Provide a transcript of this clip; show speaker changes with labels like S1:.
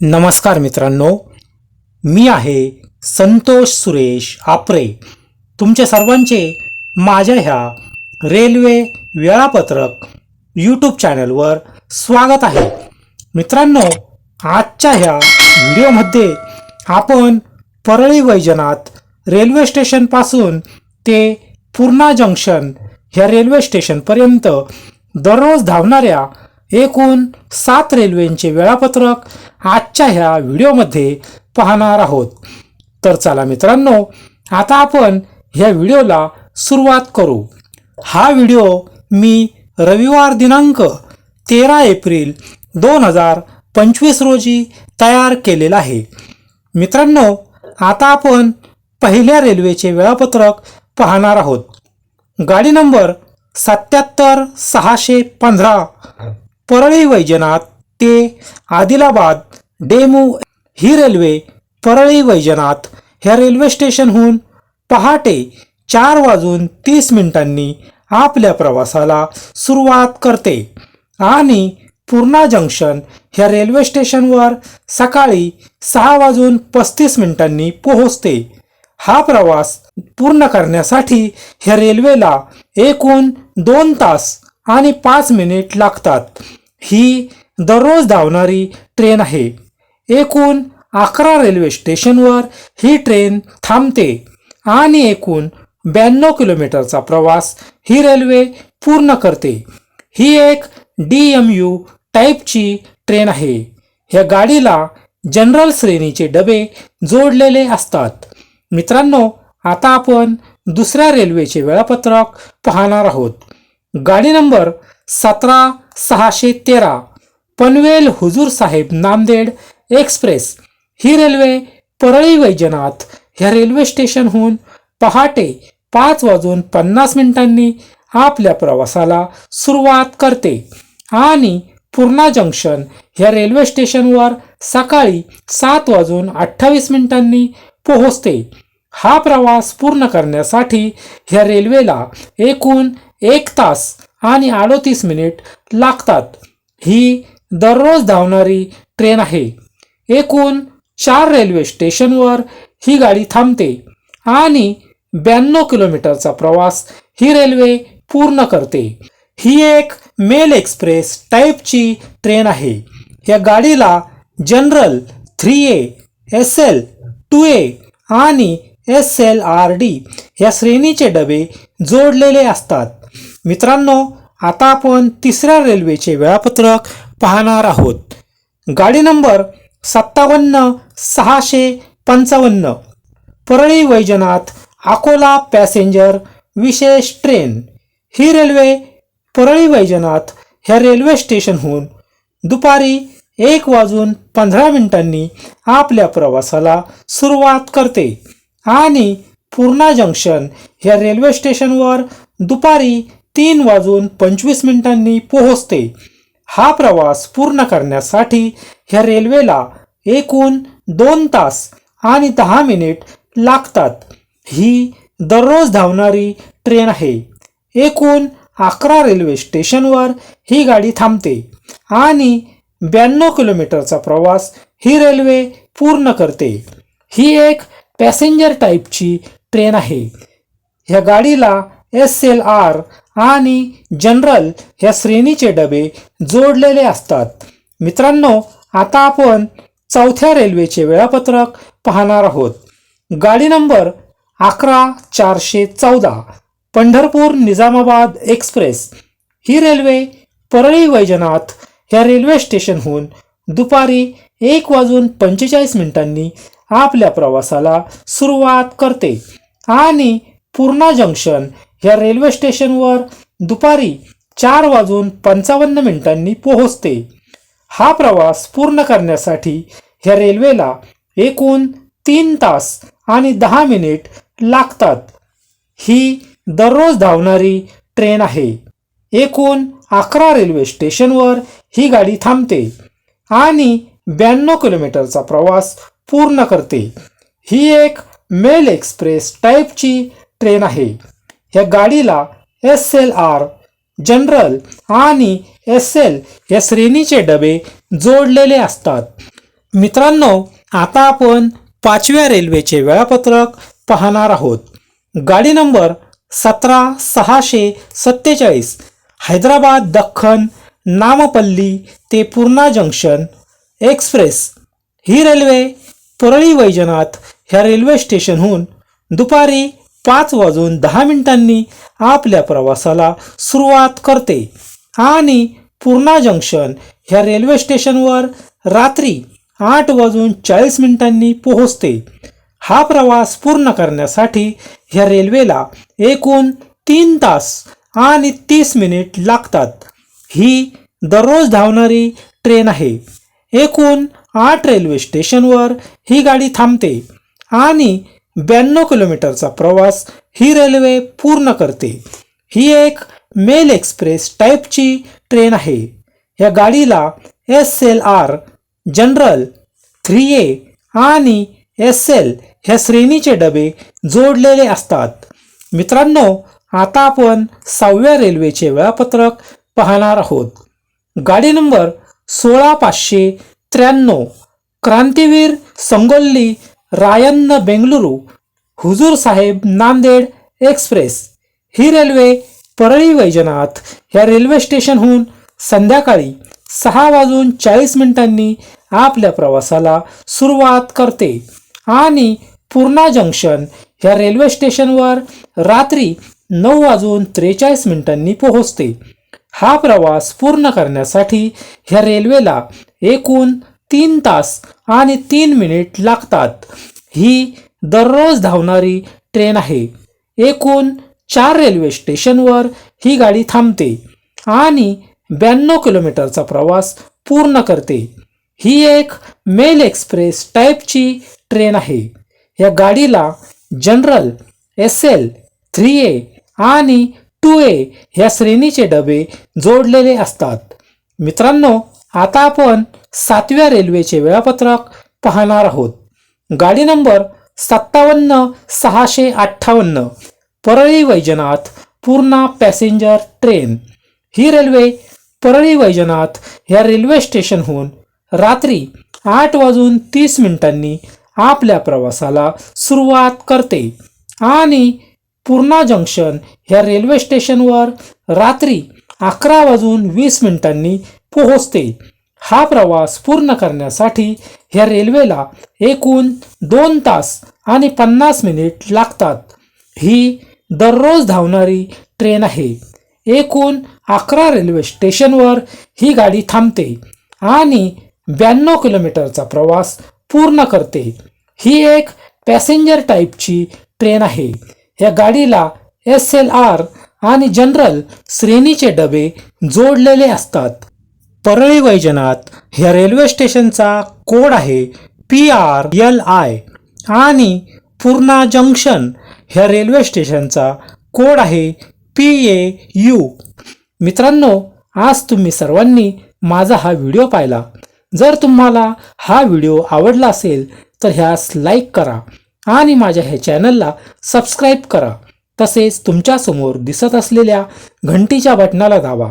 S1: नमस्कार मित्रांनो मी आहे संतोष सुरेश आपरे. तुमच्या सर्वांचे माझ्या ह्या रेल्वे वेळापत्रक यूट्यूब चॅनलवर स्वागत आहे. मित्रांनो आजच्या ह्या व्हिडिओमध्ये आपण परळी वैजनाथ रेल्वे स्टेशनपासून ते पूर्णा जंक्शन ह्या रेल्वे स्टेशनपर्यंत दररोज धावणाऱ्या एकूण सात रेल्वेंचे वेळापत्रक आजच्या ह्या व्हिडिओमध्ये पाहणार आहोत. तर चला मित्रांनो आता आपण ह्या व्हिडिओला सुरुवात करू. हा व्हिडिओ मी रविवार दिनांक तेरा एप्रिल दोन हजार पंचवीस रोजी तयार केलेला आहे. मित्रांनो आता आपण पहिल्या रेल्वेचे वेळापत्रक पाहणार आहोत. गाडी नंबर सत्याहत्तर सहाशे पंधरा. परळी वैजनाथ ते आदिलाबाद डेमू ही रेल्वे परळी वैजनाथ ह्या रेल्वे स्टेशनहून पहाटे चार वाजून तीस मिनिटांनी आपल्या प्रवासाला सुरुवात करते. आणि पूर्णा जंक्शन ह्या रेल्वे स्टेशनवर सकाळी सहा वाजून पस्तीस मिनिटांनी पोहोचते. हा प्रवास पूर्ण करण्यासाठी ह्या रेल्वेला एकूण दोन तास आणि पाच मिनिट लागतात. ही दररोज धावणारी ट्रेन आहे. एकूण अकरा रेल्वे स्टेशनवर ही ट्रेन थांबते आणि एकूण ब्याण्णव किलोमीटरचा प्रवास ही रेल्वे पूर्ण करते. ही एक डी एम यू टाईपची ट्रेन आहे. ह्या गाडीला जनरल श्रेणीचे डबे जोडलेले असतात. मित्रांनो आता आपण दुसऱ्या रेल्वेचे वेळापत्रक पाहणार आहोत. गाडी नंबर सतरा सहाशे तेरा. पनवेल हुजूर साहेब नांदेड एक्सप्रेस. ही रेल्वे परळी वैजनाथ ह्या रेल्वे स्टेशनहून पहाटे पाच वाजून पन्नास मिनिटांनी आपल्या प्रवासाला सुरुवात करते. आणि पूर्णा जंक्शन ह्या रेल्वे स्टेशनवर सकाळी सात वाजून अठ्ठावीस मिनिटांनी पोहोचते. हा प्रवास पूर्ण करण्यासाठी ह्या रेल्वेला एकूण एक तास आणि अडोतीस मिनिट लागतात. ही दररोज धावणारी ट्रेन आहे. एकूण चार रेल्वे स्टेशनवर ही गाडी थांबते आणि ब्याण्णव किलोमीटरचा प्रवास ही रेल्वे पूर्ण करते. ही एक मेल एक्सप्रेस टाईपची ट्रेन आहे. या गाडीला general three A S L two A आणि एस एल आर डी या श्रेणीचे डबे जोडलेले असतात. मित्रांनो आता आपण तिसऱ्या रेल्वेचे वेळापत्रक पाहणार आहोत. गाडी नंबर सत्तावन्न सहाशे पंचावन्न परळी वैजनाथ अकोला पॅसेंजर विशेष ट्रेन. ही रेल्वे परळी वैजनाथ ह्या रेल्वे स्टेशनहून दुपारी एक वाजून पंधरा मिनिटांनी आपल्या प्रवासाला सुरुवात करते आणि पूर्णा जंक्शन ह्या रेल्वे स्टेशनवर दुपारी तीन वाजून पंचवीस मिनिटांनी पोहोचते. हा प्रवास पूर्ण करण्यासाठी ह्या रेल्वेला एकूण दोन तास आणि दहा मिनिट लागतात. ही दररोज धावणारी ट्रेन आहे. एकूण अकरा रेल्वे स्टेशनवर ही गाडी थांबते आणि ब्याण्णव किलोमीटरचा प्रवास ही रेल्वे पूर्ण करते. ही एक पॅसेंजर टाईपची ट्रेन आहे. ह्या गाडीला एस एल आर आणि जनरल ह्या श्रेणीचे डबे जोडलेले असतात. मित्रांनो आता आपण चौथ्या रेल्वेचे वेळापत्रक पाहणार आहोत. गाडी नंबर अकरा चारशे चौदा पंढरपूर निजामाबाद एक्सप्रेस. ही रेल्वे परळी वैजनाथ ह्या रेल्वे स्टेशनहून दुपारी एक वाजून पंचेचाळीस मिनिटांनी आपल्या प्रवासाला सुरुवात करते आणि पूर्णा जंक्शन ह्या रेल्वे स्टेशनवर दुपारी चार वाजून पंचावन्न मिनिटांनी पोहोचते. हा प्रवास पूर्ण करण्यासाठी ह्या रेल्वेला एकूण तीन तास आणि दहा मिनिट लागतात. ही दररोज धावणारी ट्रेन आहे. एकूण अकरा रेल्वे स्टेशनवर ही गाडी थांबते आणि ब्याण्णव किलोमीटरचा प्रवास पूर्ण करते. ही एक मेल एक्सप्रेस टाईपची ट्रेन आहे. या गाडीला एस एल आर जनरल आणि एस एल या श्रेणीचे डबे जोडलेले असतात. मित्रांनो आता आपण पाचव्या रेल्वेचे वेळापत्रक पाहणार आहोत. गाडी नंबर सतरा सहाशे सत्तेचाळीस हैदराबाद दख्खन नामपल्ली ते पूर्णा जंक्शन एक्सप्रेस. ही रेल्वे परळी वैजनाथ ह्या रेल्वे स्टेशनहून दुपारी पाच वाजून दहा मिनिटांनी आपल्या प्रवासाला सुरुवात करते. आणि पूर्णा जंक्शन ह्या रेल्वे स्टेशनवर रात्री आठ वाजून चाळीस मिनिटांनी पोहोचते. हा प्रवास पूर्ण करण्यासाठी ह्या रेल्वेला एकूण तीन तास आणि तीस मिनिट लागतात. ही दररोज धावणारी ट्रेन आहे. एकूण आठ रेल्वे स्टेशनवर ही गाडी थांबते आणि ब्याण्णव किलोमीटरचा प्रवास ही रेल्वे पूर्ण करते. ही एक मेल एक्सप्रेस टाईपची ट्रेन आहे. या गाडीला S L R general three A आणि एस एल ह्या श्रेणीचे डबे जोडलेले असतात. मित्रांनो आता आपण सहाव्या रेल्वेचे वेळापत्रक पाहणार आहोत. गाडी नंबर सोळा पाचशे त्र्याण्णव क्रांतीवीर संगोल्ली रायन्न बेंगलुरू हुजूर साहेब नांदेड एक्सप्रेस. ही रेल्वे परळी वैजनाथ या रेल्वे स्टेशनहून संध्याकाळी सहा वाजून चाळीस मिनिटांनी आपल्या प्रवासाला सुरुवात करते. आणि पूर्णा जंक्शन ह्या रेल्वे स्टेशनवर रात्री नऊ वाजून त्रेचाळीस मिनिटांनी पोहोचते. हा प्रवास पूर्ण करण्यासाठी ह्या रेल्वेला एकूण तीन तास आणि तीन मिनिट लागतात. ही दररोज धावणारी ट्रेन आहे. एकूण चार रेल्वे स्टेशनवर ही गाडी थांबते आणि ब्याण्णव किलोमीटरचा प्रवास पूर्ण करते. ही एक मेल एक्सप्रेस टाईपची ट्रेन आहे. या गाडीला general S L three A आणि टू ए ह्या श्रेणीचे डबे जोडलेले असतात. मित्रांनो आता आपण सातव्या रेल्वेचे वेळापत्रक पाहणार आहोत. गाडी नंबर सत्तावन्न सहाशे अठ्ठावन्न परळी वैजनाथ पूर्णा पॅसेंजर ट्रेन. ही रेल्वे परळी वैजनाथ या रेल्वे स्टेशनहून रात्री आठ वाजून तीस मिनिटांनी आपल्या प्रवासाला सुरुवात करते आणि पूर्णा जंक्शन ह्या रेल्वे स्टेशनवर रात्री अकरा वाजून वीस मिनिटांनी पोहोचते. हा प्रवास पूर्ण करण्यासाठी ह्या रेल्वेला एकूण दोन तास आणि पन्नास मिनिट लागतात. ही दररोज धावणारी ट्रेन आहे. एकूण अकरा रेल्वे स्टेशनवर ही गाडी थांबते आणि ब्याण्णव किलोमीटरचा प्रवास पूर्ण करते. ही एक पॅसेंजर टाईपची ट्रेन आहे. या गाडीला एस एल आर आणि जनरल श्रेणीचे डबे जोडलेले असतात. परळी वैजनाथ ह्या रेल्वे स्टेशनचा कोड आहे पी आर एल आय आणि पूर्णा जंक्शन ह्या रेल्वे स्टेशनचा कोड आहे पी ए यू मित्रांनो आज तुम्ही सर्वांनी माझा हा व्हिडिओ पाहिला. जर तुम्हाला हा व्हिडिओ आवडला असेल तर ह्यास लाईक करा आणि माझ्या ह्या चॅनलला सबस्क्राईब करा. तसेच तुमच्यासमोर दिसत असलेल्या घंटीच्या बटणाला दाबा.